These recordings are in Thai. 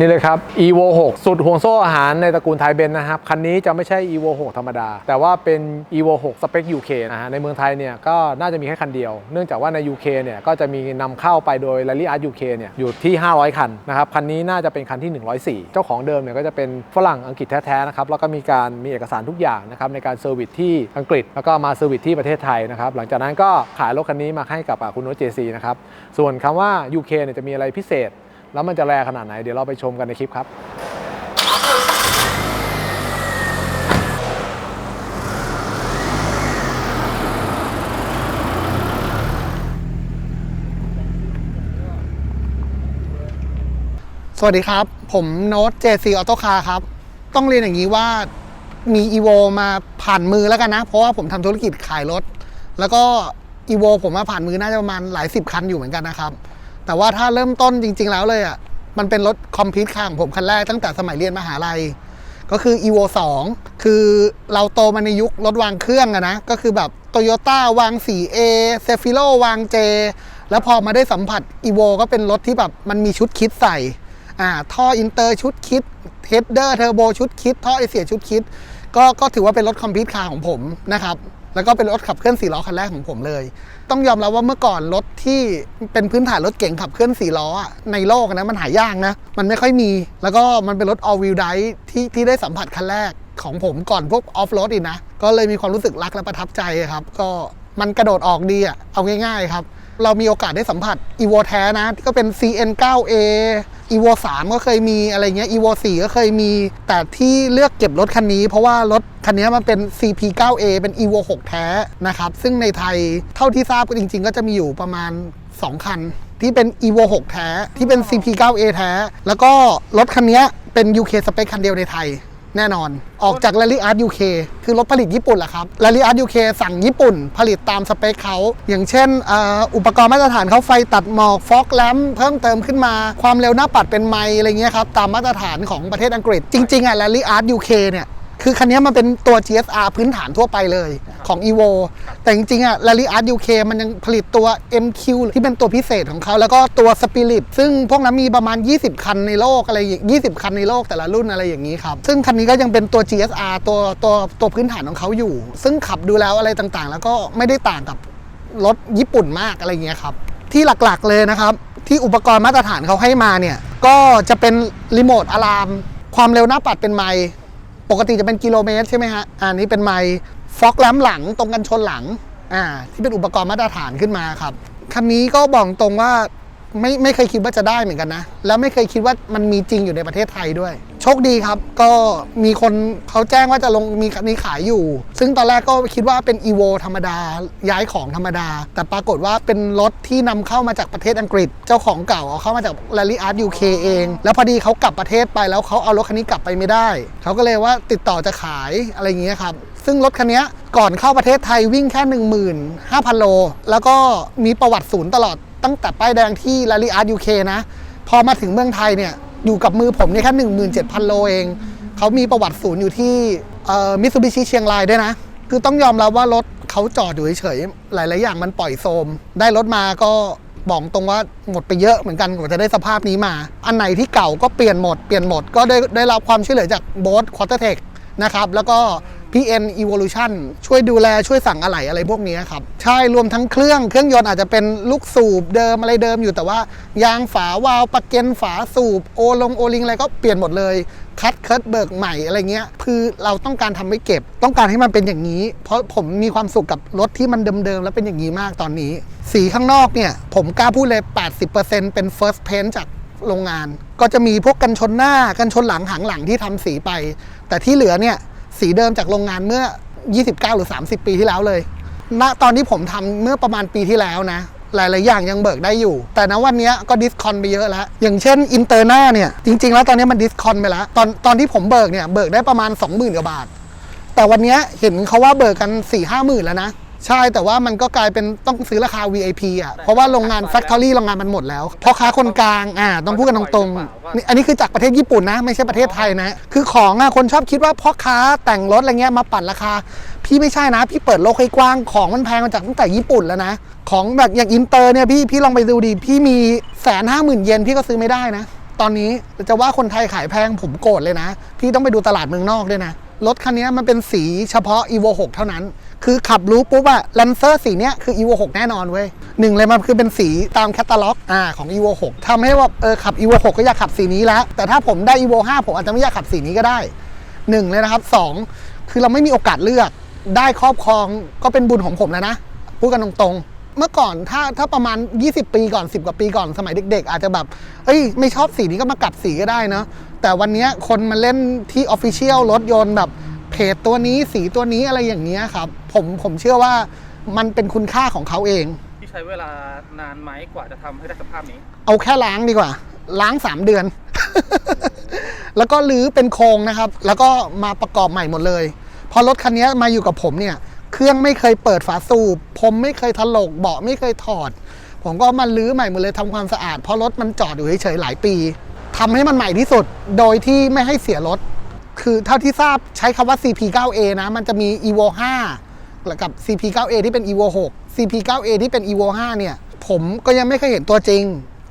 นี่เลยครับ evo 6 สุดห่วงโซ่อาหารในตระกูลไทยเบนนะครับ คันนี้จะไม่ใช่ evo 6 ธรรมดา แต่ว่าเป็น evo 6 สเปค UK นะฮะในเมืองไทยเนี่ยก็น่าจะมีแค่คันเดียว เนื่องจากว่าใน UK เนี่ยก็จะมีนำเข้าไปโดย Rally Art UK เนี่ยอยู่ที่ 500 คันนะครับ คันนี้น่าจะเป็นคันที่ 104 เจ้าของเดิมเนี่ยก็จะเป็นฝรั่งอังกฤษแท้ๆนะครับแล้วก็มีการมีเอกสารทุกอย่างนะครับในการเซอร์วิสที่อังกฤษแล้วก็มาเซอร์วิสที่ประเทศไทยนะครับหลังจากนั้นก็ขายรถคันนี้มาให้กับคุณโน้ตเจซีนะครับส่วนคำว่า UK เนี่ยจะมีอะไรพิเศษ แล้วมันจะแรงขนาดไหน เดี๋ยวเราไปชมกันในคลิปครับสวัสดีครับ ผมโน้ต JC Auto Car ครับ ต้องเรียนอย่างนี้ว่ามี EVO มาผ่านมือแล้วกันนะ เพราะว่าผมทำธุรกิจขายรถ แล้วก็ EVO ผมมาผ่านมือน่าจะประมาณหลายสิบคันอยู่เหมือนกันนะครับ แต่ว่าถ้าเริ่มต้นจริง ๆ แล้วเลยอะมันเป็นรถคอมพิวต์คาของผมคันแรกตั้งแต่สมัยเรียนมหาลัย ก็คือ EVO 2 คือเราโตมาในยุครถวางเครื่องอะนะ ก็คือแบบ Toyota วาง 4A c e f i r o วาง J แล้วพอมาได้สัมผัส EVO ก็เป็นรถที่แบบมันมีชุดคิดใส่อ่าท่ออินเตอร์ชุดคิดเทสเดอร์เทอร์โบชุดคิดท่อไอเสียชุดคิด ก็ก็ถือว่าเป็นรถคอมพิวต์คาของผมนะครับ แล้วก็เป็นรถขับเคลื่อน4ล้อคันแรกของผมเลย ต้องยอมรับว่าเมื่อก่อนรถที่เป็นพื้นฐานรถเก๋งขับเคลื่อน4ล้ออะในโลกนะมันหายากนะ มันไม่ค่อยมี แล้วก็มันเป็นรถ all wheel drive ที่ที่ได้สัมผัสคันแรกของผมก่อนพวกออฟโรดอีกนะ ก็เลยมีความรู้สึกรักและประทับใจครับ ก็มันกระโดดออกดีอะเอาง่ายๆครับ เรามีโอกาสได้สัมผัส evo แท้นะ ที่ก็เป็น อีโวสามก็เคยมีอะไรเงี้ยอีโวสี่ก็เคยมี แต่ที่เลือกเก็บรถคันนี้ เพราะว่ารถคันนี้มันเป็น cp 9a เป็น evo 6 แท้นะครับ ซึ่งในไทยเท่าที่ทราบก็จริง ๆ ก็จะมีอยู่ประมาณ 2 คัน ที่เป็น evo 6 แท้ ที่เป็น cp 9a แท้ แล้วก็รถคันนี้เป็น uk สเปคคันเดียวในไทย แน่นอน ออกจาก Rally Art UK คือรถผลิตญี่ปุ่นแหละครับ Rally Art UK สั่งญี่ปุ่น ผลิตตามสเปคเขา อย่างเช่นอ่ออุปกรณ์มาตรฐานเขาไฟตัดหมอกฟอกแลมเพิ่มเติมขึ้นมา ความเร็วหน้าปัดเป็นไมล์อะไรเงี้ยครับ ตามมาตรฐานของประเทศอังกฤษ จริงๆอะ Rally Art UK เนี่ย คือคันนี้มันเป็นตัว GSR พื้นฐานทั่วไปเลยของ EVO แต่จริงๆอะ Rally Art UK มันยังผลิตตัว MQ ที่เป็นตัวพิเศษของเขา แล้วก็ตัว Spirit ซึ่งพวกนั้นมีประมาณ 20 คันในโลกอะไรอย่าง20 คันในโลกแต่ละรุ่นอะไรอย่างนี้ครับ ซึ่งคันนี้ก็ยังเป็นตัว GSR ตัวตัวตัวพื้นฐานของเขาอยู่ ซึ่งขับดูแล้วอะไรต่างๆ แล้วก็ไม่ได้ต่างกับรถญี่ปุ่นมากอะไรอย่างเงี้ยครับ ที่หลักๆเลยนะครับ ที่อุปกรณ์มาตรฐานเขาให้มาเนี่ย ก็จะเป็นรีโมทอะลามความเร็วหน้าปัดเป็นไมล์ ปกติจะเป็นกิโลเมตรใช่ไหมฮะ อันนี้เป็นไมล์ฟอกแลมหลังตรงกันชนหลัง อ่า ที่เป็นอุปกรณ์มาตรฐานขึ้นมาครับ คันนี้ก็บอกตรงว่า ไม่ไม่เคยคิดว่าจะได้เหมือนกันนะ แล้วไม่เคยคิดว่ามันมีจริงอยู่ในประเทศไทยด้วย โชคดีครับ ก็มีคนเขาแจ้งว่าจะลงมีคันนี้ขายอยู่ ซึ่งตอนแรกก็คิดว่าเป็น EVO ธรรมดา ย้ายของธรรมดา แต่ปรากฏว่าเป็นรถที่นำเข้ามาจากประเทศอังกฤษ เจ้าของเก่าเอาเข้ามาจาก Rally Art UK เอง แล้วพอดีเขากลับประเทศไปแล้วเขาเอารถคันนี้กลับไปไม่ได้ เขาก็เลยว่าติดต่อจะขายอะไรอย่างเงี้ยครับ ซึ่งรถคันนี้ก่อนเข้าประเทศไทยวิ่งแค่ 15,000 โล แล้วก็มีประวัติศูนย์ตลอด ตั้งแต่ป้ายแดงที่ Rally Art UK นะ พอมาถึงเมืองไทยเนี่ย อยู่กับมือผมเนี่ยแค่17,000โลเอง เขามีประวัติศูนย์อยู่ที่มิตซูบิชิเชียงรายด้วยนะ คือต้องยอมรับว่ารถเขาจอดอยู่เฉยๆหลาย ๆ อย่างมันปล่อยโซม ได้รถมาก็บอกตรงว่าหมดไปเยอะเหมือนกันกว่าจะได้สภาพนี้มา อันไหนที่เก่าก็เปลี่ยนหมด เปลี่ยนหมด ก็ได้ได้รับความช่วยเหลือจากโบสควอเตอร์เทคนะครับ แล้วก็ PN Evolution ช่วยดูแลช่วยสั่งอะไหล่อะไรพวกนี้ครับ ใช่รวมทั้งเครื่องเครื่องยนต์อาจจะเป็นลูกสูบเดิมอะไรเดิมอยู่แต่ว่า ยางฝาวาล์วปะเก็นฝาสูบโอลงโอลิงอะไรก็เปลี่ยนหมดเลยคัดเคิร์ดเบิกใหม่อะไรเงี้ย คือเราต้องการทำไว้เก็บ ต้องการให้มันเป็นอย่างนี้ เพราะผมมีความสุขกับรถที่มันเดิมๆ แล้วเป็นอย่างนี้มากตอนนี้ สีข้างนอกเนี่ย ผมกล้าพูดเลย 80%เป็น first paint จากโรงงาน ก็จะมีพวกกันชนหน้า กันชนหลังหางหลังที่ทำสีไป แต่ที่เหลือเนี่ย สีเดิมจากโรงงานเมื่อ 29 หรือ 30 ปีที่แล้วเลยณตอนที่ผมทำเมื่อประมาณปีที่แล้วนะ หลาย ๆ อย่างยังเบิกได้อยู่ แต่ณวันนี้ก็ดิสคอนไปเยอะแล้ว อย่างเช่นอินเตอร์หน้าเนี่ย จริง ๆ แล้วตอนนี้มันดิสคอนไปแล้ว ตอนตอนที่ผมเบิกเนี่ย เบิกได้ประมาณ 20,000กว่าบาท แต่วันนี้เห็นเขาว่าเบิกกัน4ี่ห้าหมื่นแล้วนะ ใช่แต่ว่ามันก็กลายเป็นต้องซื้อราคา VIP อะเพราะว่าโรงงาน Factory โรงงานมันหมดแล้วพ่อค้าคนกลางอ่าต้องพูดกันตรงๆนี่อันนี้คือจากประเทศญี่ปุ่นนะ ไม่ใช่ประเทศไทยนะ คือของอะคนชอบคิดว่าพ่อค้าแต่งรถอะไรเงี้ยมาปั่นราคา พี่ไม่ใช่นะ พี่เปิดโลกให้กว้างของมันแพงมาจากตั้งแต่ญี่ปุ่นแล้วนะ ของแบบอย่างอินเตอร์เนี่ยพี่พี่ลองไปดูดิพี่มีแสนห้าหมื่นเยนพี่ก็ซื้อไม่ได้นะ ตอนนี้จะว่าคนไทยขายแพงผมโกรธเลยนะ พี่ต้องไปดูตลาดเมืองนอกด้วยนะ รถคันนี้มันเป็นสีเฉพาะ evo 6 เท่านั้น คือขับรู้ปุ๊บอะแลนเซอร์สีเนี้ยคือ evo 6 แน่นอนเว้ยหนึ่งเลยมันคือเป็นสีตามแคตตาล็อกอ่าของ evo 6ทำให้ว่าเออขับ evo 6 ก็อยากขับสีนี้แล้ว แต่ถ้าผมได้ evo 5 ผมอาจจะไม่อยากขับสีนี้ก็ได้หนึ่งเลยนะครับสองคือเราไม่มีโอกาสเลือกได้ครอบครองก็เป็นบุญของผมแล้วนะพูดกันตรงๆ เมื่อก่อนถ้าถ้าประมาณ 20 ปีก่อน 10 กว่าปีก่อนสมัยเด็ก ๆ อาจจะแบบเอ้ยไม่ชอบสีนี้ก็มากัดสีก็ได้เนอะ แต่วันเนี้ยคนมาเล่นที่ออฟฟิเชียลรถยนต์แบบเพจตัวนี้สีตัวนี้อะไรอย่างเงี้ยครับ ผมผมเชื่อว่ามันเป็นคุณค่าของเขาเอง ที่ใช้เวลานานไหมกว่าจะทำให้ได้สภาพนี้ เอาแค่ล้างดีกว่า ล้าง 3 เดือน แล้วก็รื้อเป็นโครงนะครับ แล้วก็มาประกอบใหม่หมดเลยพอรถคันนี้มาอยู่กับผมเนี่ย เครื่องไม่เคยเปิดฝาสูบ ผมไม่เคยถลกเบาะไม่เคยถอด ผมก็มาลื้อใหม่หมดเลยทำความสะอาดเพราะรถมันจอดอยู่เฉยๆหลายปี ทำให้มันใหม่ที่สุด โดยที่ไม่ให้เสียรถ คือเท่าที่ทราบใช้คำว่า CP9A นะ มันจะมี Evo 5แล้วกับ CP9A ที่เป็น Evo 6 CP9A ที่เป็น Evo 5 เนี่ย ผมก็ยังไม่เคยเห็นตัวจริง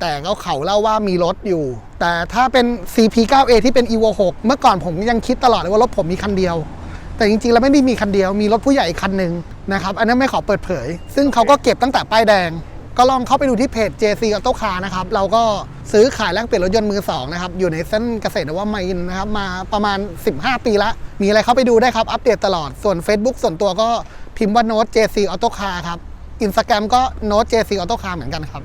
แต่ก็เขาเล่าว่ามีรถอยู่ แต่ถ้าเป็น CP9A ที่เป็น Evo 6 เมื่อก่อนผมยังคิดตลอดเลยว่ารถผมมีคันเดียว แต่จริงๆ แล้วไม่ได้มีคันเดียว มีรถผู้ใหญ่คันหนึ่งนะครับ อันนั้นไม่ขอเปิดเผย ซึ่งเขาก็เก็บตั้งแต่ป้ายแดง ก็ลองเข้าไปดูที่เพจ JC Auto Car นะครับ เราก็ซื้อขายแลกเปลี่ยนรถยนต์มือสองนะครับ อยู่ในเส้นเกษตรวมินทร์นะครับ มาประมาณ 15 ปีละ มีอะไรเข้าไปดูได้ครับ อัปเดตตลอด ส่วน Facebook ส่วนตัวก็พิมพ์ว่าโน้ต JC Auto Car ครับอินสตาแกรมก็โน้ต JC Auto Car เหมือนกันครับ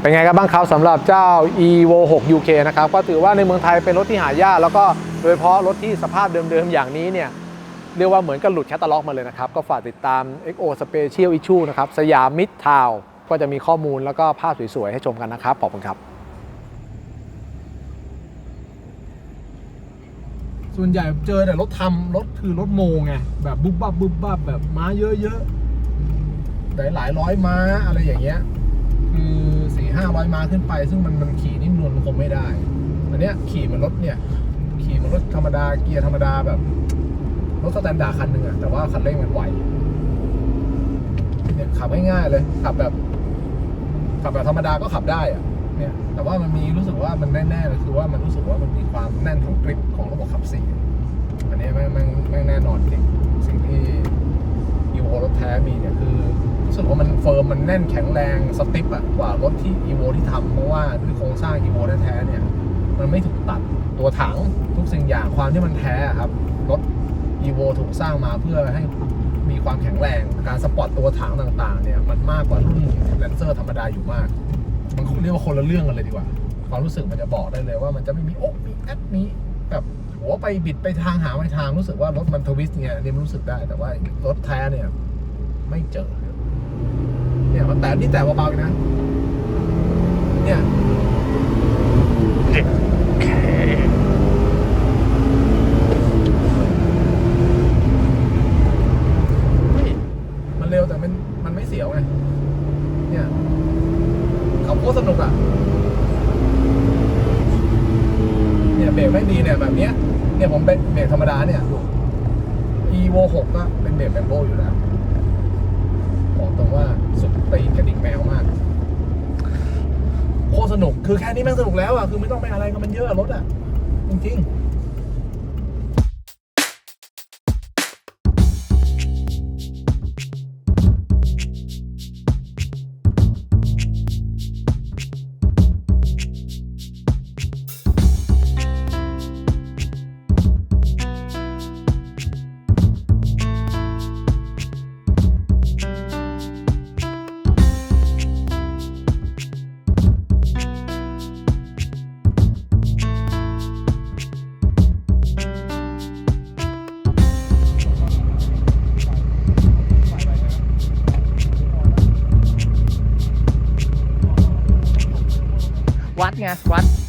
เป็นไงกันบ้างครับสำหรับเจ้า evo 6 uk นะครับ ก็ถือว่าในเมืองไทยเป็นรถที่หายากแล้วก็โดยเฉพาะรถที่สภาพเดิมๆอย่างนี้เนี่ย เรียกว่าเหมือนกับหลุดแคตตาล็อกมาเลยนะครับ ก็ฝากติดตาม XO Special Issue นะครับ สยามมิดทาวก็จะมีข้อมูลแล้วก็ภาพสวยๆ ให้ชมกันนะครับ ขอบคุณครับ ส่วนใหญ่เจอแต่รถทำรถคือรถโมไง แบบบุบบับบุบบับแบบม้าเยอะๆ หลายหลายร้อยม้าอะไรอย่างเงี้ย คือสี่ห้าร้อยม้าขึ้นไป ซึ่งมันมันขี่นิ่มนวลมันคงไม่ได้อันเนี้ยขี่เหมันรถเนี่ย ขี่เหมันรถธรรมดาเกียร์ธรรมดาแบบ รถสแตนดาร์ดคันหนึ่งอะแต่ว่าคันเร่งมันไวเนี่ยขับง่ายๆเลยขับแบบขับแบบธรรมดาก็ขับได้อะเนี่ยแต่ว่ามันมีรู้สึกว่ามันแน่ๆเลยคือว่ามันรู้สึกว่ามันมีความแน่นของกริปของระบบขับสี่อันนี้แม่งแม่งแม่งแน่นอนจริงสิ่งที่อีโวรถแท้มีเนี่ยคือรู้สึกว่ามันเฟิร์มมันแน่นแข็งแรงสติปอะกว่ารถที่อีโวที่ทำเพราะว่าด้วยโครงสร้างอีโวแท้ๆเนี่ย มันไม่ถูกตัดตัวถังทุกสิ่งอย่างความที่มันแท้ครับรถ e v o ถูกสร้างมาเพื่อให้มีความแข็งแรง การสปอร์ตตัวถังต่างๆ เนี่ย มันมากกว่ารุ่นแลนเซอร์ธรรมดาอยู่มาก มันเรียกว่าคนละเรื่องกันเลยดีกว่า ความรู้สึกมันจะบอกได้เลยว่ามันจะไม่มีโอ๊กมีแอดมีแบบหัวไปบิดไปทางหาไปทางรู้สึกว่ารถมันทวิสต์เนี่ยอันนี่มันรู้สึกได้แต่ว่ารถแท้เนี่ย ไม่เจอ เนี่ยมันแต่นี่แต่เบาๆนะ เนี่ยนเร็วแต่มันมันไม่เสี ยเนี่ยขับโคตรสนุกอะเนี่ยเบรกไม่ดีเนี่ยแบบเนี้ยเนี่ยผมเบรกเบรกธรรมดาเนี่ยดู evo 6ก็เป็นเบรกแบมโบอยู่แล้วบอกตรงว่าสุดตีนกระดิ่งแมวมากโคตรสนุกคือแค่นี้แม่งสนุกแล้วอะคือไม่ต้องไปอะไรกับมันเยอะอะรถอะจริงๆ Podcast